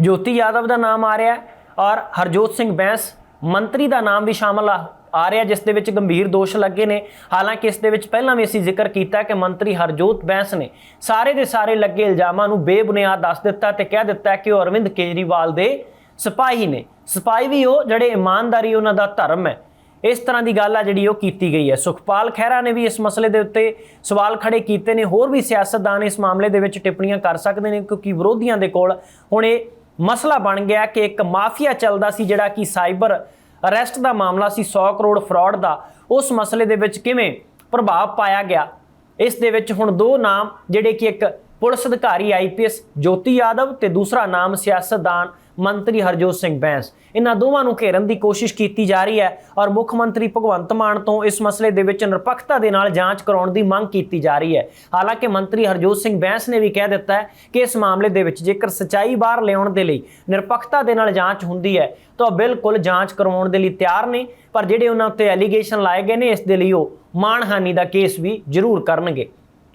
ਜੋਤੀ ਯਾਦਵ ਦਾ ਨਾਮ ਆ ਰਿਹਾ ਹੈ ਔਰ ਹਰਜੋਤ ਸਿੰਘ ਬੈਂਸ ਮੰਤਰੀ ਦਾ ਨਾਮ ਵੀ ਸ਼ਾਮਲ ਆ ਆ ਰਿਹਾ, ਜਿਸ ਦੇ ਵਿੱਚ ਗੰਭੀਰ ਦੋਸ਼ ਲੱਗੇ ਨੇ। ਹਾਲਾਂਕਿ ਇਸ ਦੇ ਵਿੱਚ ਪਹਿਲਾਂ ਵੀ ਅਸੀਂ ਜ਼ਿਕਰ ਕੀਤਾ ਕਿ ਮੰਤਰੀ ਹਰਜੋਤ ਬੈਂਸ ਨੇ ਸਾਰੇ ਦੇ ਸਾਰੇ ਲੱਗੇ ਇਲਜ਼ਾਮਾਂ ਨੂੰ ਬੇਬੁਨਿਆਦ ਦੱਸ ਦਿੱਤਾ ਤੇ ਕਹਿ ਦਿੱਤਾ ਕਿ ਉਹ ਅਰਵਿੰਦ ਕੇਜਰੀਵਾਲ ਦੇ ਸਿਪਾਹੀ ਨੇ। ਸਿਪਾਹੀ ਵੀ ਉਹ, ਜਿਹੜੇ ਇਮਾਨਦਾਰੀ ਉਹਨਾਂ ਦਾ ਧਰਮ ਹੈ। ਇਸ ਤਰ੍ਹਾਂ ਦੀ ਗੱਲ ਆ ਜਿਹੜੀ ਉਹ ਕੀਤੀ ਗਈ ਹੈ। ਸੁਖਪਾਲ ਖਹਿਰਾ ਨੇ ਵੀ ਇਸ ਮਸਲੇ ਦੇ ਉੱਤੇ ਸਵਾਲ ਖੜੇ ਕੀਤੇ ਨੇ। ਹੋਰ ਵੀ ਸਿਆਸਤਦਾਨ ਇਸ ਮਾਮਲੇ ਦੇ ਵਿੱਚ ਟਿੱਪਣੀਆਂ ਕਰ ਸਕਦੇ ਨੇ ਕਿਉਂਕਿ ਵਿਰੋਧੀਆਂ ਦੇ ਕੋਲ ਹੁਣ ਇਹ ਮਸਲਾ ਬਣ ਗਿਆ ਕਿ ਇੱਕ ਮਾਫੀਆ ਚੱਲਦਾ ਸੀ ਜਿਹੜਾ ਕਿ ਸਾਈਬਰ ਅਰੈਸਟ ਦਾ ਮਾਮਲਾ ਸੀ 100 ਕਰੋੜ ਫਰਾਡ ਦਾ। ਉਸ ਮਸਲੇ ਦੇ ਵਿੱਚ ਕਿਵੇਂ ਪ੍ਰਭਾਵ ਪਾਇਆ ਗਿਆ? ਇਸ ਦੇ ਵਿੱਚ ਹੁਣ ਦੋ ਨਾਮ, ਜਿਹੜੇ ਕਿ ਇੱਕ ਪੁਲਿਸ ਅਧਿਕਾਰੀ ਆਈਪੀਐਸ ਜੋਤੀ ਯਾਦਵ ਤੇ ਦੂਸਰਾ ਨਾਮ ਸਿਆਸਤਦਾਨ ਮੰਤਰੀ ਹਰਜੋਤ ਸਿੰਘ ਬੈਂਸ। ਇਹਨਾਂ ਦੋਵਾਂ ਨੂੰ ਘੇਰਨ ਦੀ ਕੋਸ਼ਿਸ਼ ਕੀਤੀ ਜਾ ਰਹੀ ਹੈ ਔਰ ਮੁੱਖ ਮੰਤਰੀ ਭਗਵੰਤ ਮਾਨ ਤੋਂ ਇਸ ਮਸਲੇ ਦੇ ਵਿੱਚ ਨਿਰਪੱਖਤਾ ਦੇ ਨਾਲ ਜਾਂਚ ਕਰਾਉਣ ਦੀ ਮੰਗ ਕੀਤੀ ਜਾ ਰਹੀ ਹੈ। ਹਾਲਾਂਕਿ ਮੰਤਰੀ ਹਰਜੋਤ ਸਿੰਘ ਬੈਂਸ ਨੇ ਵੀ ਕਹਿ ਦਿੱਤਾ ਹੈ ਕਿ ਇਸ ਮਾਮਲੇ ਦੇ ਵਿੱਚ ਜੇਕਰ ਸਚਾਈ ਬਾਹਰ ਲਿਆਉਣ ਦੇ ਲਈ ਨਿਰਪੱਖਤਾ ਦੇ ਨਾਲ ਜਾਂਚ ਹੁੰਦੀ ਹੈ, ਤਾਂ ਉਹ ਬਿਲਕੁਲ ਜਾਂਚ ਕਰਵਾਉਣ ਦੇ ਲਈ ਤਿਆਰ ਨੇ, ਪਰ ਜਿਹੜੇ ਉਹਨਾਂ ਉੱਤੇ ਐਲੀਗੇਸ਼ਨ ਲਾਏ ਗਏ ਨੇ, ਇਸ ਦੇ ਲਈ ਉਹ ਮਾਣਹਾਨੀ ਦਾ ਕੇਸ ਵੀ ਜ਼ਰੂਰ ਕਰਨਗੇ।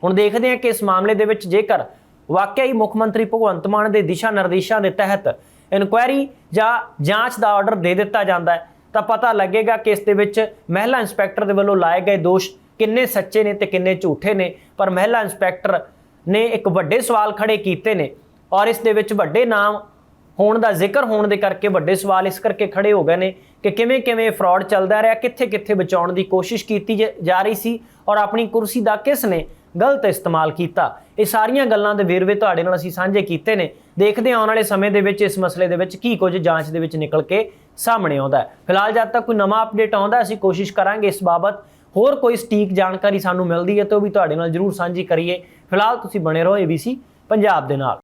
ਹੁਣ ਦੇਖਦੇ ਹਾਂ ਕਿ ਇਸ ਮਾਮਲੇ ਦੇ ਵਿੱਚ ਜੇਕਰ ਵਾਕਿਆ ਹੀ ਮੁੱਖ ਮੰਤਰੀ ਭਗਵੰਤ ਮਾਨ ਦੇ ਦਿਸ਼ਾ ਨਿਰਦੇਸ਼ਾਂ ਦੇ ਤਹਿਤ ਇਨਕੁਆਇਰੀ ਜਾਂ ਜਾਂਚ ਦਾ ਆਰਡਰ ਦੇ ਦਿੱਤਾ ਜਾਂਦਾ ਹੈ। ਤਾਂ ਪਤਾ ਲੱਗੇਗਾ ਕਿ ਇਸ ਦੇ ਵਿੱਚ ਮਹਿਲਾ ਇੰਸਪੈਕਟਰ ਦੇ ਵੱਲੋਂ ਲਾਏ ਗਏ ਦੋਸ਼ ਕਿੰਨੇ ਸੱਚੇ ਨੇ ਤੇ ਕਿੰਨੇ ਝੂਠੇ ਨੇ। ਪਰ ਮਹਿਲਾ ਇੰਸਪੈਕਟਰ ਨੇ ਇੱਕ ਵੱਡੇ ਸਵਾਲ ਖੜੇ ਕੀਤੇ ਨੇ ਔਰ ਇਸ ਦੇ ਵਿੱਚ ਵੱਡੇ ਨਾਮ ਹੋਣ ਦਾ ਜ਼ਿਕਰ ਹੋਣ ਦੇ ਕਰਕੇ ਵੱਡੇ ਸਵਾਲ ਇਸ ਕਰਕੇ ਖੜੇ ਹੋ ਗਏ ਨੇ ਕਿ ਕਿਵੇਂ ਕਿਵੇਂ ਫਰਾਡ ਚੱਲਦਾ ਰਿਹਾ, ਕਿੱਥੇ ਕਿੱਥੇ ਬਚਾਉਣ ਦੀ ਕੋਸ਼ਿਸ਼ ਕੀਤੀ ਜ- ਜਾ ਰਹੀ ਸੀ ਔਰ ਆਪਣੀ ਕੁਰਸੀ ਦਾ ਕਿਸ ਨੇ ਗਲਤ ਇਸਤੇਮਾਲ ਕੀਤਾ। ਇਹ ਸਾਰੀਆਂ ਗੱਲਾਂ ਦੇ ਵੇਰਵੇ ਤੁਹਾਡੇ ਨਾਲ ਅਸੀਂ ਸਾਂਝੇ ਕੀਤੇ ਨੇ। ਦੇਖਦੇ ਹਾਂ ਆਉਣ ਵਾਲੇ ਸਮੇਂ ਦੇ ਵਿੱਚ ਇਸ ਮਸਲੇ ਦੇ ਵਿੱਚ ਕੀ ਕੁਝ ਜਾਂਚ ਦੇ ਵਿੱਚ ਨਿਕਲ ਕੇ ਸਾਹਮਣੇ ਆਉਂਦਾ ਹੈ। ਫਿਲਹਾਲ ਜਦ ਤੱਕ ਕੋਈ ਨਵਾਂ ਅਪਡੇਟ ਆਉਂਦਾ, ਅਸੀਂ ਕੋਸ਼ਿਸ਼ ਕਰਾਂਗੇ ਇਸ ਬਾਬਤ ਹੋਰ ਕੋਈ ਸਟੀਕ ਜਾਣਕਾਰੀ ਸਾਨੂੰ ਮਿਲਦੀ ਹੈ ਤਾਂ ਉਹ ਵੀ ਤੁਹਾਡੇ ਨਾਲ ਜਰੂਰ ਸਾਂਝੀ ਕਰੀਏ। ਫਿਲਹਾਲ ਤੁਸੀਂ ਬਣੇ ਰਹੋ ABC ਪੰਜਾਬ ਦੇ ਨਾਲ।